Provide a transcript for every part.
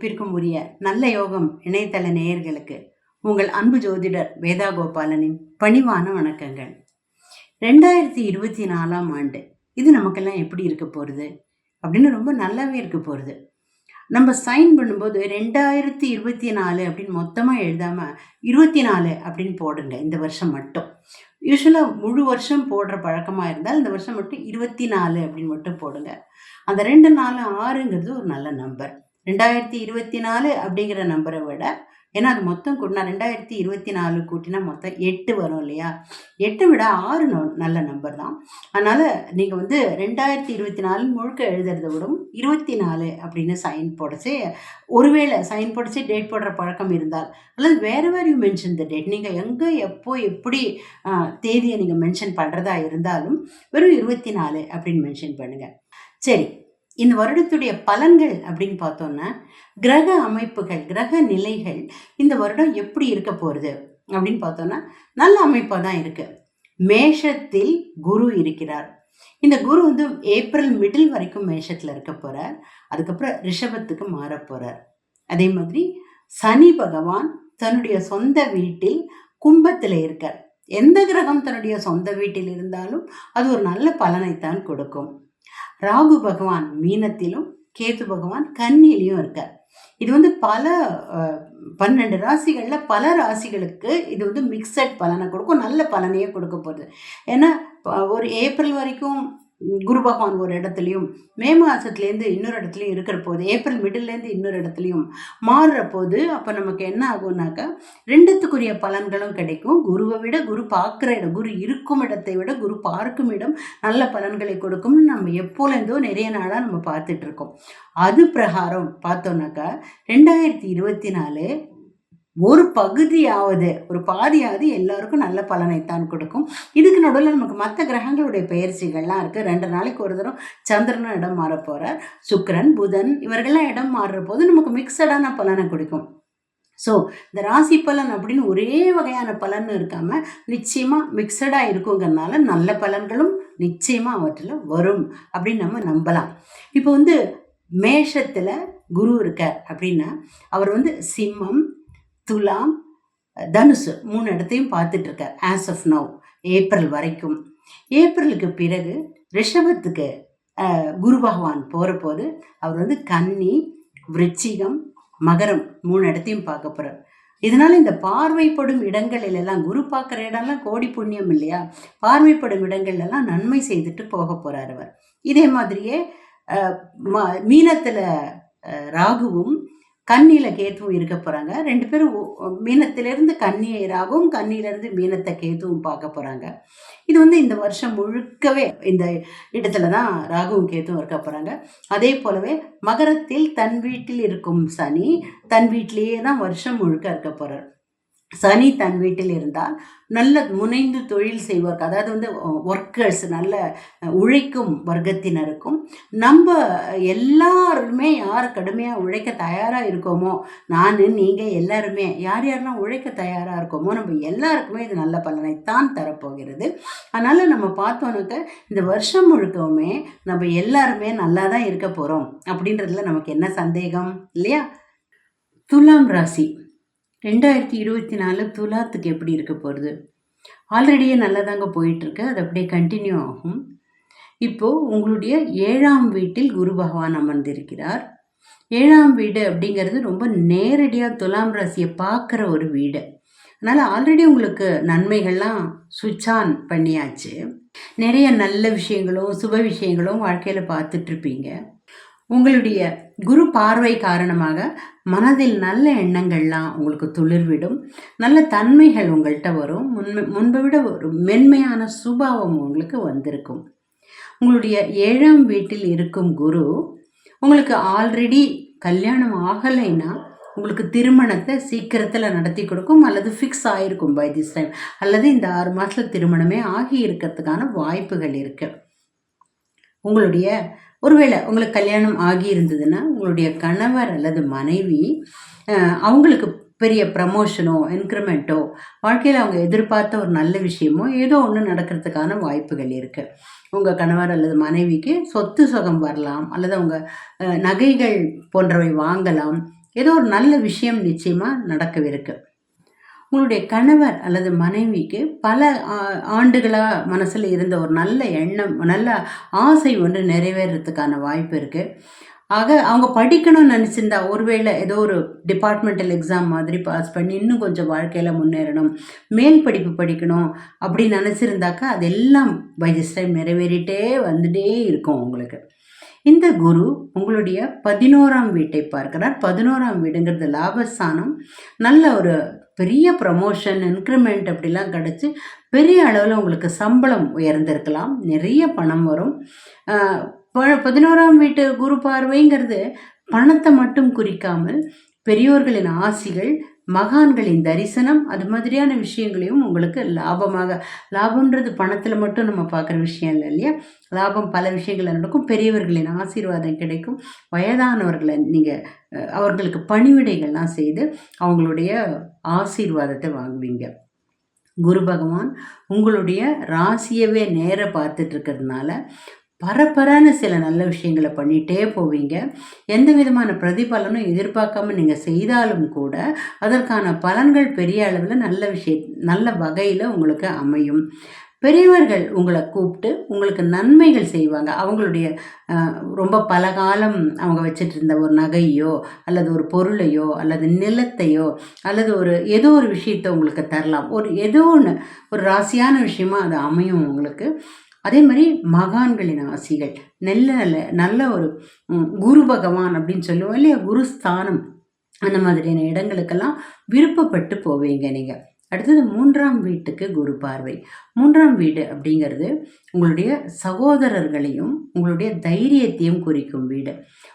அமைப்பிற்கும் உரிய நல்ல யோகம் இணையதள நேயர்களுக்கு உங்கள் அன்பு ஜோதிடர் வேதா கோபாலனின் பணிவான வணக்கங்கள். ரெண்டாயிரத்தி இருபத்தி நாலாம் ஆண்டு இது நமக்கெல்லாம் எப்படி இருக்க போகிறது அப்படின்னு ரொம்ப நல்லாவே இருக்க போகிறது நம்ம சைன் பண்ணும்போது ரெண்டாயிரத்தி இருபத்தி நாலு அப்படின்னு மொத்தமாக எழுதாமல் இருபத்தி நாலு அப்படின்னு போடுங்க இந்த வருஷம் மட்டும். யூஸ்வலாக முழு வருஷம் போடுற பழக்கமாக இருந்தால் இந்த வருஷம் மட்டும் இருபத்தி நாலு அப்படின்னு மட்டும் போடுங்க. அந்த ரெண்டு நாலு ஆறுங்கிறது ஒரு நல்ல நம்பர் ரெண்டாயிரத்தி இருபத்தி நாலு அப்படிங்கிற நம்பரை விட ஏன்னா அது மொத்தம் கூட்டினா ரெண்டாயிரத்தி இருபத்தி நாலு கூட்டினா மொத்தம் எட்டு வரும் இல்லையா? எட்டு விட ஆறு நல்ல நம்பர் தான். அதனால் நீங்கள் வந்து ரெண்டாயிரத்தி இருபத்தி நாலு முழுக்க எழுதுறத விடும் இருபத்தி நாலு அப்படின்னு சைன் போடச்சு ஒருவேளை சைன் போடச்சு டேட் போடுற பழக்கம் இருந்தால். அல்லது வேறு வேறு யூ மென்ஷன் த டேட் நீங்கள் எங்கே எப்போ எப்படி தேதியை நீங்கள் மென்ஷன் பண்ணுறதா இருந்தாலும் வெறும் இருபத்தி நாலு அப்படின்னு மென்ஷன் பண்ணுங்கள் சரி இந்த வருடத்துடைய பலன்கள் அப்படின்னு பார்த்தோன்னா கிரக அமைப்புகள் கிரக நிலைகள் இந்த வருடம் எப்படி இருக்க போகிறது அப்படின்னு பார்த்தோன்னா நல்ல அமைப்பாக தான் இருக்குது மேஷத்தில் குரு இருக்கிறார். இந்த குரு வந்து ஏப்ரல் மிடில் வரைக்கும் மேஷத்தில் இருக்க போகிறார் அதுக்கப்புறம் ரிஷபத்துக்கு மாற போகிறார் அதே மாதிரி சனி பகவான் தன்னுடைய சொந்த வீட்டில் கும்பத்தில் இருக்கார். எந்த கிரகம் தன்னுடைய சொந்த வீட்டில் இருந்தாலும் அது ஒரு நல்ல பலனைத்தான் கொடுக்கும். ராகு பகவான் மீனத்திலும் கேது பகவான் கன்னியிலையும் இருக்கார். இது வந்து பல பன்னெண்டு ராசிகளில் பல ராசிகளுக்கு இது வந்து மிக்சட் பலனை கொடுக்கும் நல்ல பலனையே கொடுக்க போகுது. ஏன்னா ஒரு ஏப்ரல் வரைக்கும் குரு பகவான் ஒரு இடத்துலையும் மே மாதத்துலேருந்து இன்னொரு இடத்துலையும் இருக்கிற போது ஏப்ரல் மிடில்லேருந்து இன்னொரு இடத்துலையும் மாறுற போது அப்போ நமக்கு என்ன ஆகும்னாக்கா ரெண்டுத்துக்குரிய பலன்களும் கிடைக்கும். குருவை விட குரு பார்க்குற இடம் குரு இருக்கும் இடத்தை விட குரு பார்க்கும் இடம் நல்ல பலன்களை கொடுக்கும்னு நம்ம எப்போலேருந்தோ நிறைய நாளாக நம்ம பார்த்துட்ருக்கோம். அது பிரகாரம் பார்த்தோன்னாக்கா ரெண்டாயிரத்தி இருபத்தி நாலு ஒரு பகுதியாவது ஒரு பாதியாவது எல்லாருக்கும் நல்ல பலனைத்தான் கொடுக்கும். இதுக்கு நடுவில் நமக்கு மற்ற கிரகங்களுடைய பெயர்ச்சிகள்லாம் இருக்குது ரெண்டு நாளைக்கு ஒரு தரம் சந்திரனும் இடம் மாற போகிறார் சுக்கரன் புதன் இவர்கள்லாம் இடம் மாறுற போது நமக்கு மிக்சடான பலனை கொடுக்கும். ஸோ இந்த ராசி பலன் அப்படின்னு ஒரே வகையான பலன் இருக்காமல் நிச்சயமாக மிக்சடாக இருக்குங்கிறனால நல்ல பலன்களும் நிச்சயமாக அவற்றில் வரும் அப்படின்னு நம்ம நம்பலாம். இப்போ வந்து மேஷத்தில் குரு இருக்கார் அப்படின்னா அவர் வந்து சிம்மம் துலாம் தனுசு மூணு இடத்தையும் பார்த்துட்டு இருக்கார் ஆஸ் ஆஃப் நவ் ஏப்ரல் வரைக்கும். ஏப்ரலுக்கு பிறகு ரிஷபத்துக்கு குரு பகவான் போகிற போது அவர் வந்து கன்னி விருச்சிகம் மகரம் மூணு இடத்தையும் பார்க்க போகிறார் இதனால் இந்த பார்வைப்படும் இடங்களில் எல்லாம் குரு பார்க்குற இடம்லாம் கோடி புண்ணியம் இல்லையா? பார்வைப்படும் இடங்கள்லாம் நன்மை செய்துட்டு போக போகிறார் அவர். இதே மாதிரியே மீனத்தில் ம- ராகுவும் கண்ணியில கேத்துவும் இருக்க போறாங்க. ரெண்டு பேரும் மீனத்திலிருந்து கன்னியை ராகுவும் கன்னியிலிருந்து மீனத்தை கேத்துவும் பார்க்க போறாங்க. இது வந்து இந்த வருஷம் முழுக்கவே இந்த இடத்துல தான் ராகுவும் கேத்துவும் இருக்க போறாங்க. அதே போலவே மகரத்தில் தன் வீட்டில் இருக்கும் சனி தன் வீட்டிலேயே தான் வருஷம் முழுக்க இருக்க போறார். சனி தன் வீட்டில் இருந்தால் நல்ல முனைந்து தொழில் செய்வோர் அதாவது வந்து ஒர்க்கர்ஸ் நல்ல உழைக்கும் வர்க்கத்தினருக்கும் நம்ம எல்லாருமே யார் கடுமையாக உழைக்க தயாராக இருக்கோமோ நான் நீங்கள் எல்லாருமே யார் யாரெல்லாம் உழைக்க தயாராக இருக்கோமோ நம்ம எல்லாருக்குமே இது நல்ல பலனைத்தான் தரப்போகிறது. அதனால் நம்ம பார்த்தோன்னாக்க இந்த வருஷம் முழுக்கவுமே நம்ம எல்லாருமே நல்லா தான் இருக்க போகிறோம் அப்படின்றதுல நமக்கு என்ன சந்தேகம் இல்லையா? துலாம் ராசி. ரெண்டாயிரத்தி இருபத்தி நாலு துலாத்துக்கு எப்படி இருக்க போகிறது ஆல்ரெடியே நல்லதாங்க போயிட்டுருக்கு. அது அப்படியே கண்டினியூ ஆகும். இப்போது உங்களுடைய ஏழாம் வீட்டில் குரு பகவான் அமர்ந்திருக்கிறார். ஏழாம் வீடு அப்படிங்கிறது ரொம்ப நேரடியாக துலாம் ராசியை பார்க்குற ஒரு வீடு. அதனால் ஆல்ரெடி உங்களுக்கு நன்மைகள்லாம் சுவிட்ச் ஆன் பண்ணியாச்சு. நிறைய நல்ல விஷயங்களும் சுப விஷயங்களும் வாழ்க்கையில் பார்த்துட்ருப்பீங்க உங்களுடைய குரு பார்வை காரணமாக மனதில் நல்ல எண்ணங்கள்லாம் உங்களுக்கு துளிர்விடும். நல்ல தன்மைகள் உங்கள்கிட்ட வரும். முன் முன்பை விட ஒரு மென்மையான சுபாவம் உங்களுக்கு வந்திருக்கும். உங்களுடைய ஏழாம் வீட்டில் இருக்கும் குரு உங்களுக்கு ஆல்ரெடி கல்யாணம் ஆகலைன்னா உங்களுக்கு திருமணத்தை சீக்கிரத்தில் நடத்தி கொடுக்கும் அல்லது ஃபிக்ஸ் ஆகிருக்கும் பை திஸ் டைம் அல்லது இந்த ஆறு மாதத்தில் திருமணமே ஆகி இருக்கிறதுக்கான வாய்ப்புகள் இருக்குது உங்களுடைய ஒருவேளை உங்களுக்கு கல்யாணம் ஆகி இருந்ததுன்னா உங்களுடைய கணவர் அல்லது மனைவி அவங்களுக்கு பெரிய ப்ரமோஷனோ இன்க்ரிமெண்ட்டோ வாழ்க்கையில் அவங்க எதிர்பார்த்த ஒரு நல்ல விஷயமோ ஏதோ ஒன்று நடக்கிறதுக்கான வாய்ப்புகள் இருக்குது உங்கள் கணவர் அல்லது மனைவிக்கு சொத்து சுகம் வரலாம் அல்லது அவங்க நகைகள் போன்றவை வாங்கலாம் ஏதோ ஒரு நல்ல விஷயம் நிச்சயமாக நடக்கவிருக்கு. உங்களுடைய கணவர் அல்லது மனைவிக்கு பல ஆ- மனசில் இருந்த ஒரு நல்ல எண்ணம் நல்ல ஆசை ஒன்று நிறைவேறதுக்கான வாய்ப்பு இருக்குது ஆக அவங்க படிக்கணும்னு நினச்சிருந்தா ஒருவேளை ஏதோ ஒரு டிபார்ட்மெண்டல் எக்ஸாம் மாதிரி பாஸ் பண்ணி இன்னும் கொஞ்சம் வாழ்க்கையில் முன்னேறணும் மேல் படிப்பு படிக்கணும் அப்படின்னு நினச்சிருந்தாக்கா அதெல்லாம் பை திஸ் டைம் நிறைவேறிட்டே வந்துட்டே இருக்கும் உங்களுக்கு. இந்த குரு உங்களுடைய பதினோராம் வீட்டை பார்க்கிறார். பதினோராம் வீடுங்கிறது லாபஸ்தானம். நல்ல ஒரு பெரிய ப்ரமோஷன் இன்க்ரிமெண்ட் அப்படிலாம் கிடச்சி பெரிய அளவில் உங்களுக்கு சம்பளம் உயர்ந்திருக்கலாம். நிறைய பணம் வரும். பதினோராம் வீட்டு குரு பார்வைங்கிறது பணத்தை மட்டும் குறிக்காமல் பெரியோர்களின் ஆசிகள் மகான்களின் தரிசனம் அது மாதிரியான விஷயங்களையும் உங்களுக்கு லாபமாக லாபம்ன்றது பணத்தில் மட்டும் நம்ம பார்க்குற விஷயம் இல்லை இல்லையா? லாபம் பல விஷயங்கள் நடக்கும். பெரியவர்களின் ஆசீர்வாதம் கிடைக்கும். வயதானவர்களை நீங்கள் அவர்களுக்கு பணிவிடைகள்லாம் செய்து அவங்களுடைய ஆசீர்வாதத்தை வாங்குவீங்க. குரு பகவான் உங்களுடைய ராசியவே நேர பார்த்துட்டு இருக்கிறதுனால பரப்பரான சில நல்ல விஷயங்களை பண்ணிகிட்டே போவீங்க. எந்த விதமான பிரதிபலனும் எதிர்பார்க்காம நீங்கள் செய்தாலும் கூட அதற்கான பலன்கள் பெரிய அளவில் நல்ல விஷய நல்ல வகையில் உங்களுக்கு அமையும். பெரியவர்கள் உங்களை கூப்பிட்டு உங்களுக்கு நன்மைகள் செய்வாங்க. அவங்களுடைய ரொம்ப பல காலம் அவங்க வச்சுட்டு இருந்த ஒரு நகையோ அல்லது ஒரு பொருளையோ அல்லது நிலத்தையோ அல்லது ஒரு ஏதோ ஒரு விஷயத்தை உங்களுக்கு தரலாம். ஒரு ஏதோ ஒன்று ஒரு ராசியான விஷயமா அது அமையும் உங்களுக்கு. அதே மாதிரி மகான்களின் ஆசிகள் நல்ல நல்ல நல்ல ஒரு குரு பகவான் அப்படின்னு சொல்லுவோம் இல்லையா? குருஸ்தானம் அந்த மாதிரியான இடங்களுக்கெல்லாம் விருப்பப்பட்டு போவீங்க நீங்கள் அடுத்தது மூன்றாம் வீட்டுக்கு குரு பார்வை. மூன்றாம் வீடு அப்படிங்கிறது உங்களுடைய சகோதரர்களையும் உங்களுடைய தைரியத்தையும் குறிக்கும் வீடு.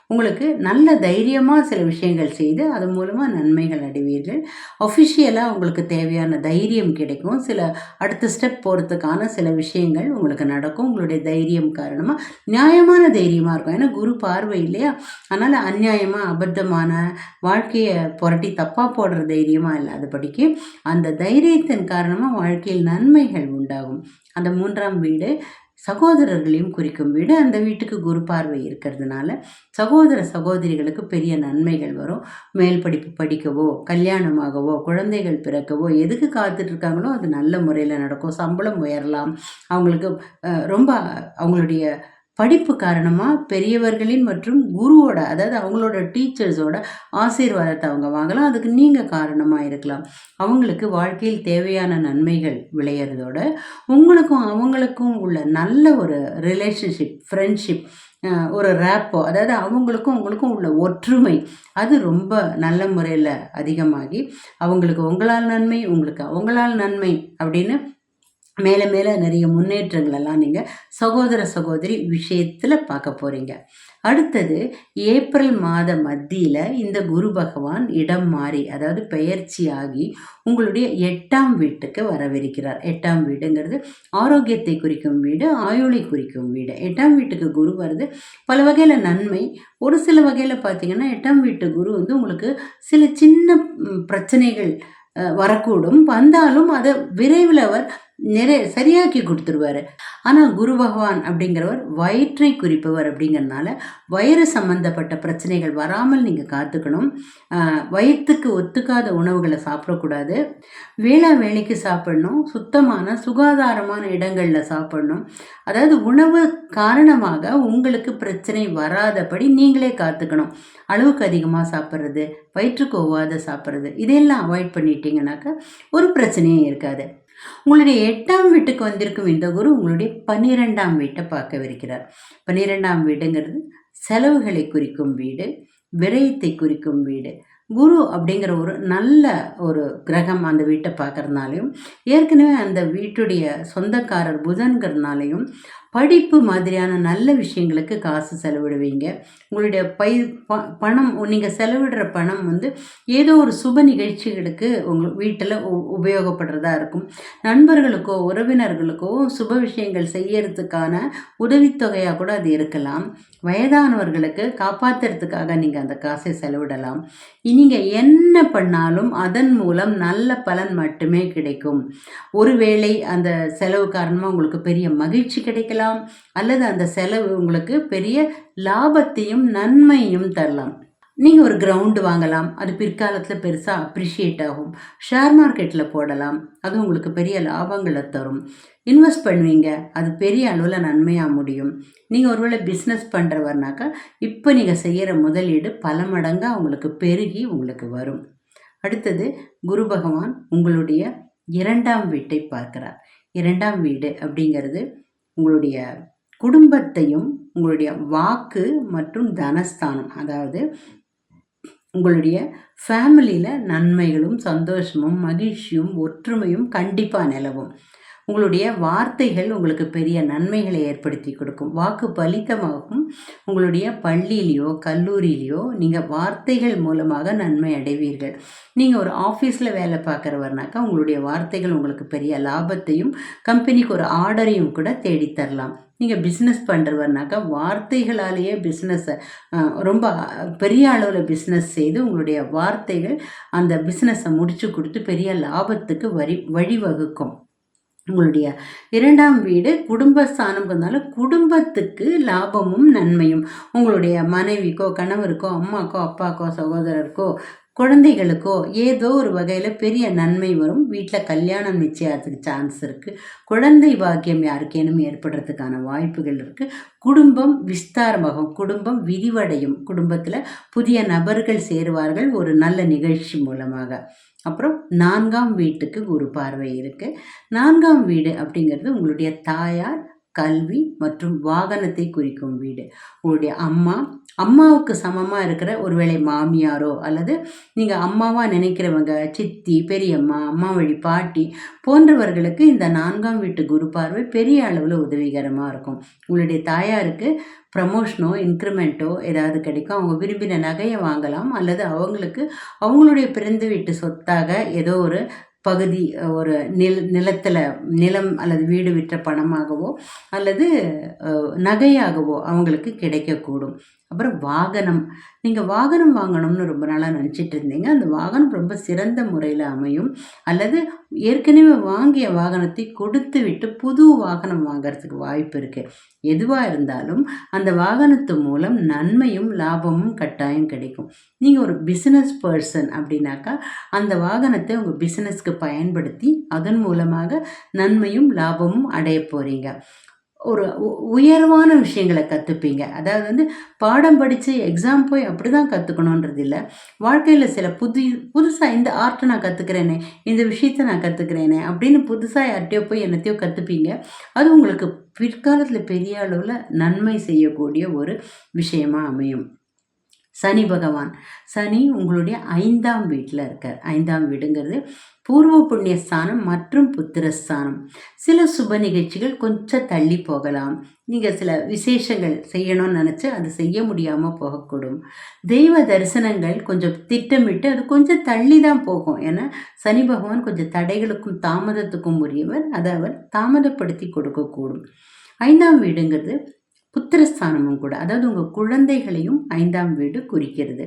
உங்களுக்கு நல்ல தைரியமாக சில விஷயங்கள் செய்து அது மூலமாக நன்மைகள் அடைவீர்கள். அஃபிஷியலாக உங்களுக்கு தேவையான தைரியம் கிடைக்கும். சில அடுத்த ஸ்டெப் போகிறதுக்கான சில விஷயங்கள் உங்களுக்கு நடக்கும். உங்களுடைய தைரியம் காரணமாக நியாயமான தைரியமாக இருக்கும். ஏன்னா குரு பார்வை இல்லையா? அதனால் அநியாயமாக அபத்தமான வாழ்க்கையை புரட்டி தப்பாக போடுற தைரியமாக இல்லாதபடிக்கு அந்த தைரியத்தின் காரணமாக வாழ்க்கையில் நன்மைகள் உண்டாகும். அந்த மூன்றாம் வீடு சகோதரர்களையும் குறிக்கும் வீடு. அந்த வீட்டுக்கு குரு பார்வை இருக்கிறதுனால சகோதர சகோதரிகளுக்கு பெரிய நன்மைகள் வரும். மேல் படிப்பு படிக்கவோ கல்யாணமாகவோ குழந்தைகள் பிறக்கவோ எதுக்கு காத்துட்டு இருக்காங்களோ அது நல்ல முறையில் நடக்கும். சம்பளம் உயரலாம். அவங்களுக்கு ரொம்ப அவங்களுடைய படிப்பு காரணமாக பெரியவர்களின் மற்றும் குருவோட அதாவது அவங்களோட டீச்சர்ஸோட ஆசீர்வாதத்தை அவங்க வாங்கலாம். அதுக்கு நீங்கள் காரணமாக இருக்கலாம். அவங்களுக்கு வாழ்க்கையில் தேவையான நன்மைகள் விளையிறதோட உங்களுக்கும் அவங்களுக்கும் உள்ள நல்ல ஒரு ரிலேஷன்ஷிப் ஃப்ரெண்ட்ஷிப் ஒரு ரேப்போ அதாவது அவங்களுக்கும் உங்களுக்கும் உள்ள ஒற்றுமை அது ரொம்ப நல்ல முறையில் அதிகமாகி அவங்களுக்கு உங்களால் நன்மை உங்களுக்கு அவங்களால் நன்மை அப்படின்னு மேலே மேலே நிறைய முன்னேற்றங்கள் எல்லாம் நீங்கள் சகோதர சகோதரி விஷயத்தில் பார்க்க போகிறீங்க அடுத்தது ஏப்ரல் மாத மத்தியில் இந்த குரு பகவான் இடம் மாறி அதாவது பெயர்ச்சியாகி உங்களுடைய எட்டாம் வீட்டுக்கு வரவிருக்கிறார். எட்டாம் வீடுங்கிறது ஆரோக்கியத்தை குறிக்கும் வீடு ஆயுளை குறிக்கும் வீடு. எட்டாம் வீட்டுக்கு குரு வருது பல வகையில் நன்மை. ஒரு சில வகையில் பார்த்தீங்கன்னா எட்டாம் வீட்டு குரு வந்து உங்களுக்கு சில சின்ன பிரச்சனைகள் வரக்கூடும். வந்தாலும் அதை விரைவில் அவர் நிறைய சரியாக்கி கொடுத்துருவாரு. ஆனால் குரு பகவான் அப்படிங்கிறவர் வயிற்றை குறிப்பவர் அப்படிங்கிறதுனால வயிறு சம்பந்தப்பட்ட பிரச்சனைகள் வராமல் நீங்கள் காத்துக்கணும். வயிற்றுக்கு ஒத்துக்காத உணவுகளை சாப்பிடக்கூடாது. வேளா வேலைக்கு சாப்பிடணும். சுத்தமான சுகாதாரமான இடங்களில் சாப்பிடணும். அதாவது உணவு காரணமாக உங்களுக்கு பிரச்சனை வராதபடி நீங்களே காத்துக்கணும். அளவுக்கு அதிகமாக சாப்பிட்றது வயிற்றுக்கு ஒவ்வாத சாப்பிட்றது இதெல்லாம் அவாய்ட் பண்ணிட்டீங்கன்னாக்கா ஒரு பிரச்சனையும் இருக்காது. உங்களுடைய எட்டாம் வீட்டுக்கு வந்திருக்கும் இந்த குரு உங்களுடைய பன்னிரெண்டாம் வீட்டை பார்க்கவிருக்கிறார். பன்னிரெண்டாம் வீடுங்கிறது செலவுகளை குறிக்கும் வீடு விரயத்தை குறிக்கும் வீடு. குரு அப்படிங்கிற ஒரு நல்ல ஒரு கிரகம் அந்த வீட்டை பார்க்கறதுனாலையும் ஏற்கனவே அந்த வீட்டுடைய சொந்தக்காரர் புதன்கிறதுனாலையும் படிப்பு மாதிரியான நல்ல விஷயங்களுக்கு காசு செலவிடுவீங்க. உங்களுடைய பை ப பணம் நீங்கள் செலவிடுற பணம் வந்து ஏதோ ஒரு சுப நிகழ்ச்சிகளுக்கு உங்கள் வீட்டில் உ உபயோகப்படுறதா இருக்கும். நண்பர்களுக்கோ உறவினர்களுக்கோ சுப விஷயங்கள் செய்யறதுக்கான உதவித்தொகையாக கூட அது இருக்கலாம். வயதானவர்களுக்கு காப்பாற்றுறதுக்காக நீங்கள் அந்த காசை செலவிடலாம். நீங்கள் என்ன பண்ணாலும் அதன் மூலம் நல்ல பலன் மட்டுமே கிடைக்கும். ஒருவேளை அந்த செலவு காரணமாக உங்களுக்கு பெரிய மகிழ்ச்சி கிடைக்கலாம். அல்லது அந்த செலவு உங்களுக்கு பெரிய லாபத்தையும் நன்மையும் தரலாம். நீங்கள் ஒரு கிரவுண்டு வாங்கலாம். அது பிற்காலத்தில் பெருசாக அப்ரிஷியேட் ஆகும். ஷேர் மார்க்கெட்டில் போடலாம். அது உங்களுக்கு பெரிய லாபங்களை தரும். இன்வெஸ்ட் பண்ணுவீங்க. அது பெரிய அளவில் நன்மையாக முடியும். நீங்கள் ஒருவேளை பிஸ்னஸ் பண்ணுறவர்னாக்கா இப்போ நீங்கள் செய்கிற முதலீடு பல மடங்காக உங்களுக்கு பெருகி உங்களுக்கு வரும். அடுத்தது குரு பகவான் உங்களுடைய இரண்டாம் வீட்டை பார்க்கிறார். இரண்டாம் வீடு அப்படிங்கிறது உங்களுடைய குடும்பத்தையும் உங்களுடைய வாக்கு மற்றும் தனஸ்தானம் அதாவது உங்களுடைய ஃபேமிலியில் நன்மைகளும் சந்தோஷமும் மகிழ்ச்சியும் ஒற்றுமையும் கண்டிப்பாக நிலவும். உங்களுடைய வார்த்தைகள் உங்களுக்கு பெரிய நன்மைகளை ஏற்படுத்தி கொடுக்கும். வாக்கு பலித்தமாகும் உங்களுடைய பள்ளியிலையோ கல்லூரியிலையோ நீங்கள் வார்த்தைகள் மூலமாக நன்மை அடைவீர்கள். நீங்கள் ஒரு ஆஃபீஸில் வேலை பார்க்குறவர்னாக்கா உங்களுடைய வார்த்தைகள் உங்களுக்கு பெரிய லாபத்தையும் கம்பெனிக்கு ஒரு ஆர்டரையும் கூட தேடித்தரலாம். நீங்கள் பிஸ்னஸ் பண்ணுறவர்னாக்கா வார்த்தைகளாலேயே பிஸ்னஸை ரொம்ப பெரிய அளவில் பிஸ்னஸ் செய்து உங்களுடைய வார்த்தைகள் அந்த பிஸ்னஸை முடித்து கொடுத்து பெரிய லாபத்துக்கு வரி வழிவகுக்கும். உங்களுடைய இரண்டாம் வீடு குடும்பஸ்தானம்ங்கிறதுனால குடும்பத்துக்கு லாபமும் நன்மையும். உங்களுடைய மனைவிக்கோ கணவருக்கோ அம்மாக்கோ அப்பாக்கோ சகோதரருக்கோ குழந்தைகளுக்கோ ஏதோ ஒரு வகையில் பெரிய நன்மை வரும். வீட்டில் கல்யாணம் நிச்சயத்துக்கு சான்ஸ் இருக்குது குழந்தை பாக்கியம் யாருக்கேனும் ஏற்படுறதுக்கான வாய்ப்புகள் இருக்குது குடும்பம் விஸ்தாரமாகும். குடும்பம் விரிவடையும். குடும்பத்தில் புதிய நபர்கள் சேருவார்கள். ஒரு நல்ல நிகழ்ச்சி மூலமாக. அப்புறம் நான்காம் வீட்டுக்கு குரு பார்வை இருக்குது நான்காம் வீடு அப்படிங்கிறது உங்களுடைய தாயார் கல்வி மற்றும் வாகனத்தை குறிக்கும் வீடு. உங்களுடைய அம்மா அம்மாவுக்கு சமமாக இருக்கிற ஒருவேளை மாமியாரோ அல்லது நீங்கள் அம்மாவாக நினைக்கிறவங்க சித்தி பெரியம்மா அம்மா வழி பாட்டி போன்றவர்களுக்கு இந்த நான்காம் வீட்டு குரு பார்வை பெரிய அளவில் உதவிகரமாக இருக்கும். உங்களுடைய தாயாருக்கு ப்ரமோஷனோ இன்க்ரிமெண்ட்டோ ஏதாவது கிடைக்கும். அவங்க விரும்பின நகையை வாங்கலாம் அல்லது அவங்களுக்கு அவங்களுடைய பிறந்த வீட்டு சொத்தாக ஏதோ ஒரு பகுதி ஒரு நில நிலத்தில் நிலம் அல்லது வீடு விற்ற பணமாகவோ அல்லது நகையாகவோ அவங்களுக்கு கிடைக்கக்கூடும். அப்புறம் வாகனம். நீங்கள் வாகனம் வாங்கணும்னு ரொம்ப நாளாக நினச்சிட்டு இருந்தீங்க. அந்த வாகனம் ரொம்ப சிறந்த முறையில் அமையும். அல்லது ஏற்கனவே வாங்கிய வாகனத்தை கொடுத்து விட்டு புது வாகனம் வாங்கிறதுக்கு வாய்ப்பு இருக்குது எதுவாக இருந்தாலும் அந்த வாகனத்து மூலம் நன்மையும் லாபமும் கட்டாயம் கிடைக்கும். நீங்கள் ஒரு பிஸ்னஸ் பர்சன் அப்படின்னாக்கா அந்த வாகனத்தை உங்கள் பிஸ்னஸ்க்கு பயன்படுத்தி அதன் மூலமாக நன்மையும் லாபமும் அடைய போகிறீங்க ஒரு உயர்வான விஷயங்களை கற்றுப்பீங்க அதாவது வந்து பாடம் படித்து எக்ஸாம் போய் அப்படி தான் கற்றுக்கணுன்றது இல்லை. வாழ்க்கையில் சில புது புதுசாக இந்த ஆர்ட்டை நான் கற்றுக்கிறேனே இந்த விஷயத்த நான் கற்றுக்கிறேனே அப்படின்னு புதுசாக யார்கிட்டயோ போய் என்னத்தையோ கற்றுப்பீங்க அது உங்களுக்கு பிற்காலத்தில் பெரிய அளவில் நன்மை செய்யக்கூடிய ஒரு விஷயமாக அமையும். சனி பகவான். சனி உங்களுடைய ஐந்தாம் வீட்டில் இருக்கார். ஐந்தாம் வீடுங்கிறது பூர்வ புண்ணியஸ்தானம் மற்றும் புத்திரஸ்தானம் சில சுப நிகழ்ச்சிகள் கொஞ்சம் தள்ளி போகலாம். நீங்கள் சில விசேஷங்கள் செய்யணும்னு நினச்சி அது செய்ய முடியாமல் போகக்கூடும். தெய்வ தரிசனங்கள் கொஞ்சம் திட்டமிட்டு அது கொஞ்சம் தள்ளி தான் போகும். ஏன்னா சனி பகவான் கொஞ்சம் தடைகளுக்கும் தாமதத்துக்கும் உரியவர். அதை அவர் தாமதப்படுத்தி கொடுக்கக்கூடும். ஐந்தாம் வீடுங்கிறது புத்திரஸ்தானமும் கூட அதாவது உங்கள் குழந்தைகளையும் ஐந்தாம் வீடு குறிக்கிறது.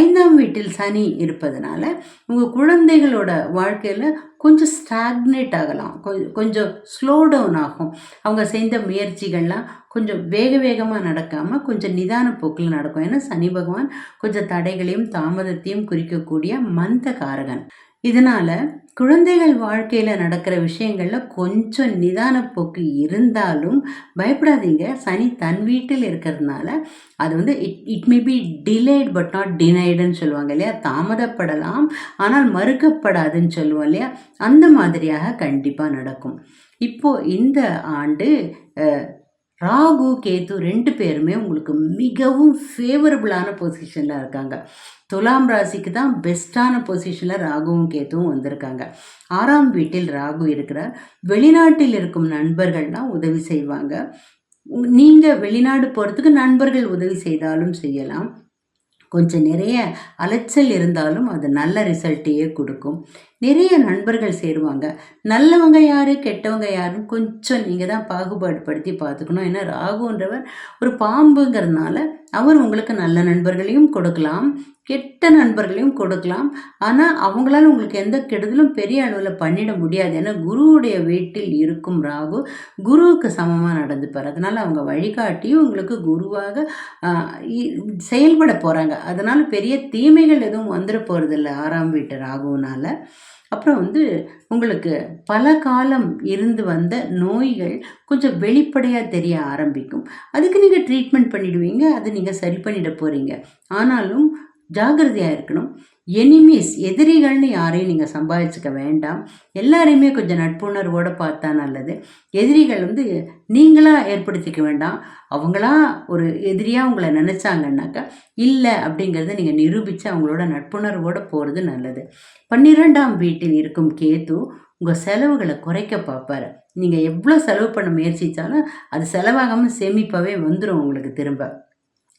ஐந்தாம் வீட்டில் சனி இருப்பதனால உங்கள் குழந்தைகளோட வாழ்க்கையில் கொஞ்சம் ஸ்டாக்னேட் ஆகலாம். கொஞ்சம் ஸ்லோ டவுன் ஆகும். அவங்க செய்த முயற்சிகள்லாம் கொஞ்சம் வேக வேகமாக நடக்காமல் கொஞ்சம் நிதான போக்கில் நடக்கும். ஏன்னா சனி பகவான் கொஞ்சம் தடைகளையும் தாமதத்தையும் குறிக்கக்கூடிய மந்த காரகன் இதனால் குழந்தைகள் வாழ்க்கையில் நடக்கிற விஷயங்களில் கொஞ்சம் நிதான போக்கு இருந்தாலும் பயப்படாதீங்க. சனி தன் வீட்டில் இருக்கிறதுனால அது வந்து it it may be delayed but not டினைடுன்னு சொல்லுவாங்க இல்லையா? தாமதப்படலாம் ஆனால் மறுக்கப்படாதுன்னு சொல்லுவோம் இல்லையா? அந்த மாதிரியாக கண்டிப்பாக நடக்கும். இப்போது இந்த ஆண்டு ராகு கேது ரெண்டு பேருமே உங்களுக்கு மிகவும் ஃபேவரபுளான பொசிஷனில் இருக்காங்க. துலாம் ராசிக்கு தான் பெஸ்ட்டான பொசிஷனில் ராகுவும் கேத்துவும் வந்திருக்காங்க. ஆறாம் வீட்டில் ராகு இருக்கிறார். வெளிநாட்டில் இருக்கும் நண்பர்கள்லாம் உதவி செய்வாங்க. நீங்கள் வெளிநாடு போகிறதுக்கு நண்பர்கள் உதவி செய்தாலும் செய்யலாம். கொஞ்சம் நிறைய அலைச்சல் இருந்தாலும் அது நல்ல ரிசல்ட்டையே கொடுக்கும். நிறைய நண்பர்கள் சேருவாங்க. நல்லவங்க யார் கெட்டவங்க யாருன்னு கொஞ்சம் நீங்கள் தான் பாகுபாடு படுத்தி பார்த்துக்கணும். ஏன்னா ராகுன்றவர் ஒரு பாம்புங்கிறதுனால அவர் உங்களுக்கு நல்ல நண்பர்களையும் கொடுக்கலாம் கெட்ட நண்பர்களையும் கொடுக்கலாம். ஆனால் அவங்களால உங்களுக்கு எந்த கெடுதலும் பெரிய அளவில் பண்ணிட முடியாது. ஏன்னா குருவுடைய வீட்டில் இருக்கும் ராகு குருவுக்கு சமமாக நடந்துப்பார். அதனால் அவங்க வழிகாட்டியும் உங்களுக்கு குருவாக செயல்பட போகிறாங்க அதனால் பெரிய தீமைகள் எதுவும் வந்துட போகிறதில்ல ஆறாம் வீட்டு ராகுனால் அப்புறம் வந்து உங்களுக்கு பல காலம் இருந்து வந்த நோய்கள் கொஞ்சம் வெளிப்படையாக தெரிய ஆரம்பிக்கும். அதுக்கு நீங்கள் ட்ரீட்மெண்ட் பண்ணிடுவீங்க அதை நீங்கள் சரி பண்ணிட போகிறீங்க ஆனாலும் ஜாகிரதையாக இருக்கணும். எனிமீஸ் எதிரிகள்னு யாரையும் நீங்கள் சம்பாதிச்சுக்க வேண்டாம். எல்லாரையுமே கொஞ்சம் நட்புணர்வோடு பார்த்தா நல்லது. எதிரிகள் வந்து நீங்களாக ஏற்படுத்திக்க வேண்டாம். அவங்களா ஒரு எதிரியாக உங்களை நினச்சாங்கன்னாக்கா இல்லை அப்படிங்கிறத நீங்கள் நிரூபித்து அவங்களோட நட்புணர்வோடு போகிறது நல்லது. பன்னிரெண்டாம் வீட்டில் இருக்கும் கேத்து உங்கள் செலவுகளை குறைக்க பார்ப்பாரு. நீங்கள் எவ்வளோ செலவு பண்ண முயற்சித்தாலும் அது செலவாகாமல் சேமிப்பாகவே வந்துடும் உங்களுக்கு திரும்ப.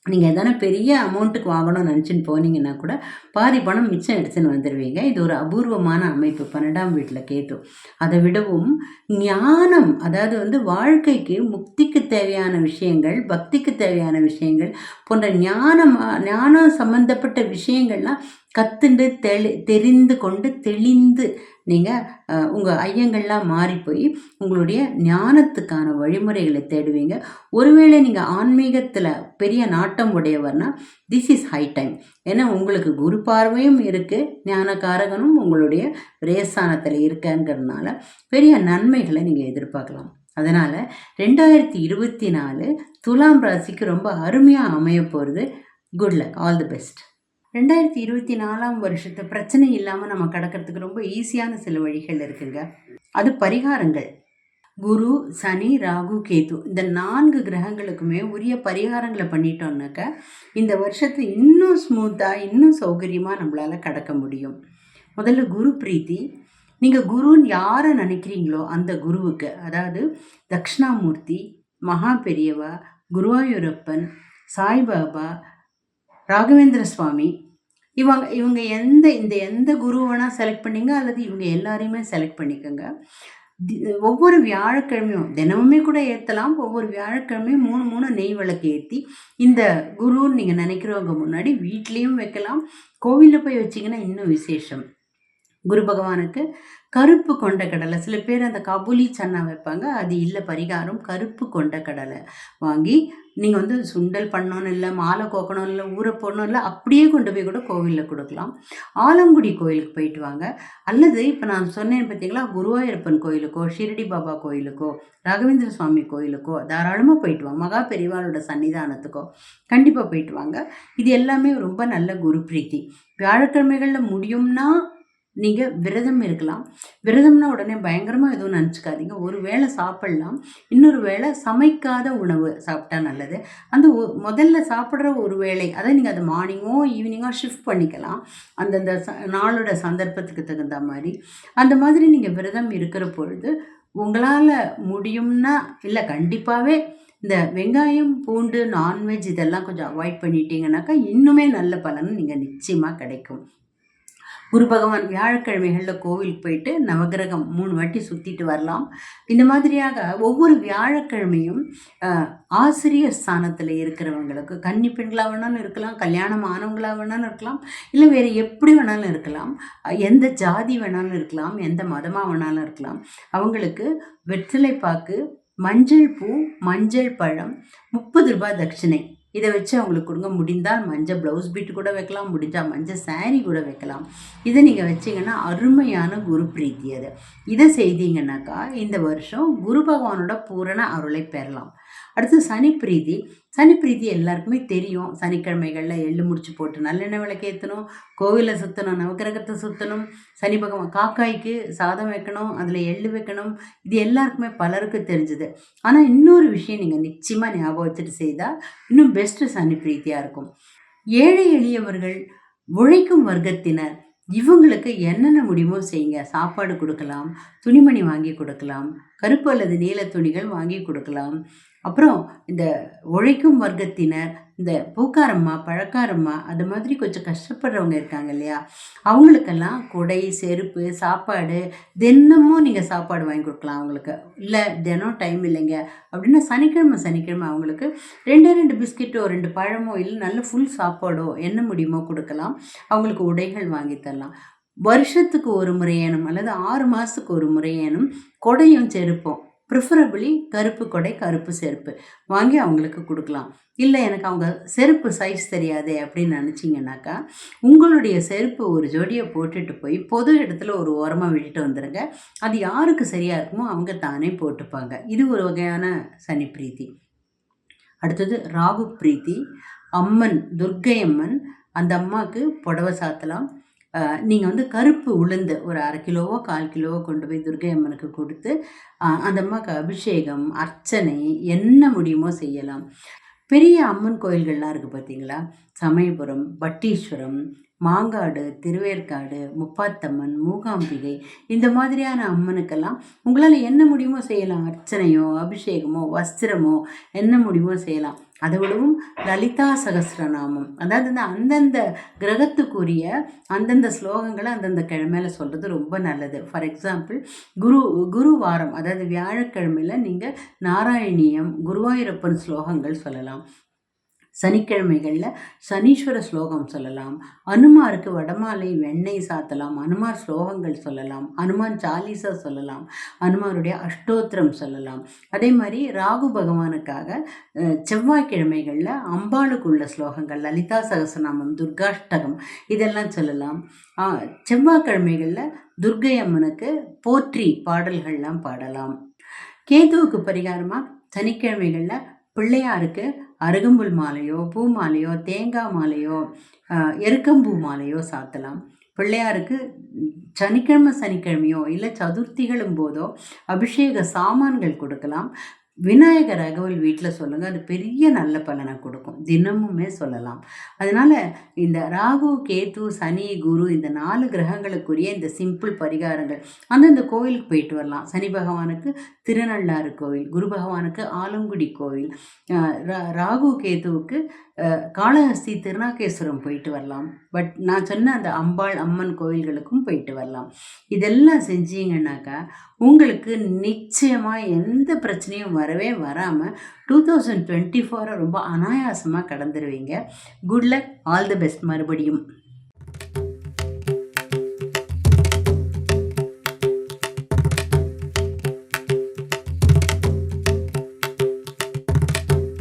நீங்கள் எதனா பெரிய அமௌண்ட்டுக்கு வாங்கணும்னு நினச்சின்னு போனீங்கன்னா கூட பாதி பணம் மிச்சம் எடுத்துன்னு வந்துடுவீங்க இது ஒரு அபூர்வமான அமைப்பு. பன்னெண்டாம் வீட்டில் கேட்டும் அதை விடவும் ஞானம் அதாவது வந்து வாழ்க்கைக்கு முக்திக்கு தேவையான விஷயங்கள் பக்திக்கு தேவையான விஷயங்கள் போன்ற ஞானம் ஞானம் சம்பந்தப்பட்ட விஷயங்கள்லாம் கத்துண்டு தெளி தெரிந்து கொண்டு தெளிந்து நீங்கள் உங்கள் ஐயங்கள்லாம் மாறி போய் உங்களுடைய ஞானத்துக்கான வழிமுறைகளை தேடுவீங்க. ஒருவேளை நீங்கள் ஆன்மீகத்தில் பெரிய நாட்டம் உடையவர்னா திஸ் இஸ் ஹை டைம் ஏன்னா உங்களுக்கு குரு பார்வையும் இருக்குது ஞானகாரகனும் உங்களுடைய ரேசானத்தில் இருக்கங்கிறதுனால பெரிய நன்மைகளை நீங்கள் எதிர்பார்க்கலாம். அதனால் ரெண்டாயிரத்தி இருபத்தி நாலு துலாம் ராசிக்கு ரொம்ப அருமையாக அமைய போகிறது good luck all the best ரெண்டாயிரத்தி இருபத்தி நாலாம் வருஷத்தை பிரச்சனை இல்லாமல் நம்ம கடக்கிறதுக்கு ரொம்ப ஈஸியான சில வழிகள் இருக்குங்க. அது பரிகாரங்கள். குரு சனி ராகு கேது இந்த நான்கு கிரகங்களுக்குமே உரிய பரிகாரங்களை பண்ணிட்டோம்னாக்க இந்த வருஷத்தை இன்னும் ஸ்மூத்தாக இன்னும் சௌகரியமாக நம்மளால் கடக்க முடியும். முதல்ல குரு பிரீத்தி. நீங்கள் குருன்னு யாரை நினைக்கிறீங்களோ அந்த குருவுக்கு அதாவது தக்ஷணாமூர்த்தி மகா பெரியவா குருவாயூரப்பன் சாய்பாபா ராகவேந்திர சுவாமி. இவங்க இவங்க எந்த இந்த எந்த குரு வேணால் செலக்ட் பண்ணிங்க? அல்லது இவங்க எல்லாரையுமே செலக்ட் பண்ணிக்கோங்க. ஒவ்வொரு வியாழக்கிழமையும் தினமுமே கூட ஏற்றலாம் ஒவ்வொரு வியாழக்கிழமையும் மூணு மூணு நெய் விளக்கு ஏற்றி இந்த குருன்னு நீங்கள் நினைக்கிறவங்க முன்னாடி வீட்லேயும் வைக்கலாம். கோவிலில் போய் வச்சிங்கன்னா இன்னும் விசேஷம். குரு பகவானுக்கு கருப்பு கொண்ட கடலை. சில பேர் அந்த கபுலி சன்னா வைப்பாங்க. அது இல்லை பரிகாரம். கருப்பு கொண்ட கடலை வாங்கி நீங்கள் வந்து சுண்டல் பண்ணணும் இல்லை மாலை கோக்கணும் இல்லை ஊற போடணும் இல்லை அப்படியே கொண்டு போய் கூட கோவிலில் கொடுக்கலாம். ஆலங்குடி கோயிலுக்கு போயிட்டு வாங்க. அல்லது இப்போ நான் சொன்னேன் பார்த்தீங்களா குருவாயூரப்பன் கோயிலுக்கோ ஷிரடி பாபா கோயிலுக்கோ ராகவேந்திர சுவாமி கோயிலுக்கோ தாராளமாக போயிட்டு வாங்க. மகா பெரிவாளோட சன்னிதானத்துக்கோ கண்டிப்பாக போயிட்டு வாங்க. இது எல்லாமே ரொம்ப நல்ல குரு பிரீத்தி. வியாழக்கிழமைகளில் முடியும்னா நீங்கள் விரதம் இருக்கலாம். விரதம்னா உடனே பயங்கரமாக எதுவும் நினச்சிக்காதீங்க. ஒரு வேளை சாப்பிட்லாம். இன்னொரு வேளை சமைக்காத உணவு சாப்பிட்டா நல்லது. அந்த முதல்ல சாப்பிட்ற ஒரு வேளை அதை நீங்கள் அதை மார்னிங்கோ ஈவினிங்கோ ஷிஃப்ட் பண்ணிக்கலாம். அந்தந்த ச நாளோட சந்தர்ப்பத்துக்கு தகுந்த மாதிரி. அந்த மாதிரி நீங்கள் விரதம் இருக்கிற பொழுது உங்களால் முடியும்னா இல்லை கண்டிப்பாகவே இந்த வெங்காயம் பூண்டு நான்வெஜ் இதெல்லாம் கொஞ்சம் அவாய்ட் பண்ணிட்டீங்கன்னாக்கா இன்னுமே நல்ல பலன் நீங்கள் நிச்சயமாக கிடைக்கும். குரு பகவான் வியாழக்கிழமைகளில் கோவிலுக்கு போயிட்டு நவகிரகம் மூணு வாட்டி சுற்றிட்டு வரலாம். இந்த மாதிரியாக ஒவ்வொரு வியாழக்கிழமையும் ஆசிரியர் ஸ்தானத்தில் இருக்கிறவங்களுக்கு கன்னி பெண்களாக வேணாலும் இருக்கலாம் கல்யாணம் ஆனவங்களாக வேணாலும் இருக்கலாம் இல்லை வேறு எப்படி வேணாலும் இருக்கலாம் எந்த ஜாதி வேணாலும் இருக்கலாம் எந்த மதமாக வேணாலும் இருக்கலாம் அவங்களுக்கு வெற்றிலை பாக்கு மஞ்சள் பூ மஞ்சள் பழம் முப்பது ரூபாய் தட்சிணை. இதை வச்சு அவங்களுக்கு கொடுங்க. முடிந்தால் மஞ்சள் ப்ளவுஸ் பீட்டு கூட வைக்கலாம் முடிஞ்சால் மஞ்சள் சாரீ கூட வைக்கலாம். இதை நீங்கள் வச்சிங்கன்னா அருமையான குரு பிரீத்தி அது. இதை செய்தீங்கன்னாக்கா இந்த வருஷம் குரு பகவானோட பூரண அருளை பெறலாம். அடுத்து சனி பிரீதி சனி பிரீதி எல்லாருக்குமே தெரியும். சனிக்கிழமைகளில் எள்ளு முடிச்சு போட்டு நல்லெண்ணெய் விளக்கேற்றணும் கோவிலில் சுற்றணும் நவக்கிரகத்தை சுற்றணும் சனி பகவான் காக்காய்க்கு சாதம் வைக்கணும். அதில் எள்ளு வைக்கணும். இது எல்லாருக்குமே பலருக்கு தெரிஞ்சுது. ஆனால் இன்னொரு விஷயம் நீங்கள் நிச்சயமாக ஞாபகம் வச்சுட்டு செய்தால் இன்னும் பெஸ்ட்டு சனி பிரீத்தியாக இருக்கும். ஏழை எளியவர்கள் உழைக்கும் வர்க்கத்தினர் இவங்களுக்கு என்னென்ன முடியுமோ செய்யுங்க. சாப்பாடு கொடுக்கலாம் துணிமணி வாங்கி கொடுக்கலாம் கருப்பு அல்லது நீல துணிகள் வாங்கி கொடுக்கலாம். அப்புறம் இந்த உழைக்கும் வர்க்கத்தினர் இந்த பூக்காரம்மா பழக்காரம்மா அது மாதிரி கொஞ்சம் கஷ்டப்படுறவங்க இருக்காங்க இல்லையா? அவங்களுக்கெல்லாம் குடை செருப்பு சாப்பாடு தினமும் நீங்கள் சாப்பாடு வாங்கி கொடுக்கலாம் அவங்களுக்கு. இல்லை தினம் டைம் இல்லைங்க. அப்படின்னா சனிக்கிழமை சனிக்கிழமை அவங்களுக்கு ரெண்டே ரெண்டு பிஸ்கெட்டோ ரெண்டு பழமோ இல்லை நல்ல ஃபுல் சாப்பாடோ என்ன முடியுமோ கொடுக்கலாம். அவங்களுக்கு உடைகள் வாங்கி தரலாம். வருஷத்துக்கு ஒரு முறையேனும் அல்லது ஆறு மாதத்துக்கு ஒரு முறையேனும் கொடையும் செருப்போம் ப்ரிஃபரபிளி கருப்பு கொடை கருப்பு செருப்பு. வாங்கி அவங்களுக்கு கொடுக்கலாம். இல்லை எனக்கு அவங்க செருப்பு சைஸ் தெரியாதே அப்படின்னு நினச்சிங்கனாக்கா உங்களுடைய செருப்பு ஒரு ஜோடியை போட்டுட்டு போய் பொது இடத்துல ஒரு ஓரமாக விட்டுட்டு வந்துடுங்க அது யாருக்கு சரியாக இருக்குமோ அவங்க தானே போட்டுப்பாங்க. இது ஒரு வகையான சனி பிரீத்தி. அடுத்தது ராகு பிரீத்தி. அம்மன் துர்க்கை அம்மன் அந்த அம்மாவுக்கு புடவை சாத்தலாம். நீங்கள் வந்து கருப்பு உளுந்து ஒரு அரை கிலோவோ கால் கிலோவோ கொண்டு போய் துர்கை அம்மனுக்கு கொடுத்து அந்த அம்மாவுக்கு அபிஷேகம் அர்ச்சனை என்ன முடியுமோ செய்யலாம். பெரிய அம்மன் கோயில்கள்லாம் இருக்குது பார்த்தீங்களா சமயபுரம் பட்டீஸ்வரம் மாங்காடு திருவேற்காடு முப்பாத்தம்மன் மூகாம்பிகை இந்த மாதிரியான அம்மனுக்கெல்லாம் உங்களால் என்ன முடியுமோ செய்யலாம். அர்ச்சனையோ அபிஷேகமோ வஸ்திரமோ என்ன முடியுமோ செய்யலாம். அதை விடவும் லலிதா சகசிரநாமம். அதாவது இந்த அந்தந்த கிரகத்துக்குரிய அந்தந்த ஸ்லோகங்களை அந்தந்த கிழமையில சொல்கிறது ரொம்ப நல்லது. ஃபார் எக்ஸாம்பிள் குரு குரு வாரம் அதாவது வியாழக்கிழமையில் நீங்கள் நாராயணியம் குருவாயூரப்பன் ஸ்லோகங்கள் சொல்லலாம். சனிக்கிழமைகளில் சனீஸ்வர ஸ்லோகம் சொல்லலாம். அனுமாருக்கு வடமாலை வெண்ணெய் சாத்தலாம். அனுமார் ஸ்லோகங்கள் சொல்லலாம். அனுமான் சாலிசா சொல்லலாம். அனுமாருடைய அஷ்டோத்திரம் சொல்லலாம். அதே மாதிரி ராகு பகவானுக்காக செவ்வாய்க்கிழமைகளில் அம்பாளுக்குள்ள ஸ்லோகங்கள் லலிதா சகசநாமம் துர்காஷ்டகம் இதெல்லாம் சொல்லலாம். செவ்வாய்க்கிழமைகளில் துர்கை அம்மனுக்கு போற்றி பாடல்கள்லாம் பாடலாம். கேதுவுக்கு பரிகாரமாக சனிக்கிழமைகளில் பிள்ளையாருக்கு அருகம்புல் மாலையோ பூ மாலையோ தேங்காய் மாலையோ எருக்கம்பூ மாலையோ சாத்தலாம். பிள்ளையாருக்கு சனிக்கிழமை சனிக்கிழமையோ இல்லை சதுர்த்திகளும் போதோ அபிஷேக சாமான்கள் கொடுக்கலாம். விநாயகர் அகவல் வீட்டில் சொல்லுங்கள் அது பெரிய நல்ல பலனை கொடுக்கும். தினமுமே சொல்லலாம். அதனால் இந்த ராகு கேத்து சனி குரு இந்த நாலு கிரகங்களுக்குரிய இந்த சிம்பிள் பரிகாரங்கள் அந்தந்த கோயிலுக்கு போயிட்டு வரலாம். சனி பகவானுக்கு திருநள்ளாறு கோவில் குரு பகவானுக்கு ஆலங்குடி கோவில் ராகு கேத்துவுக்கு காளஹஸ்தி திருநாகேஸ்வரம் போயிட்டு வரலாம். பட் நான் சொன்ன அந்த அம்பாள் அம்மன் கோவில்களுக்கும் போயிட்டு வரலாம். இதெல்லாம் செஞ்சீங்கன்னாக்கா உங்களுக்கு நிச்சயமாக எந்த பிரச்சனையும் வரவே வராமல் டூ தௌசண்ட் டுவெண்ட்டி ஃபோரை ரொம்ப அனாயாசமாக கடந்துருவீங்க. Good luck all the best மறுபடியும்.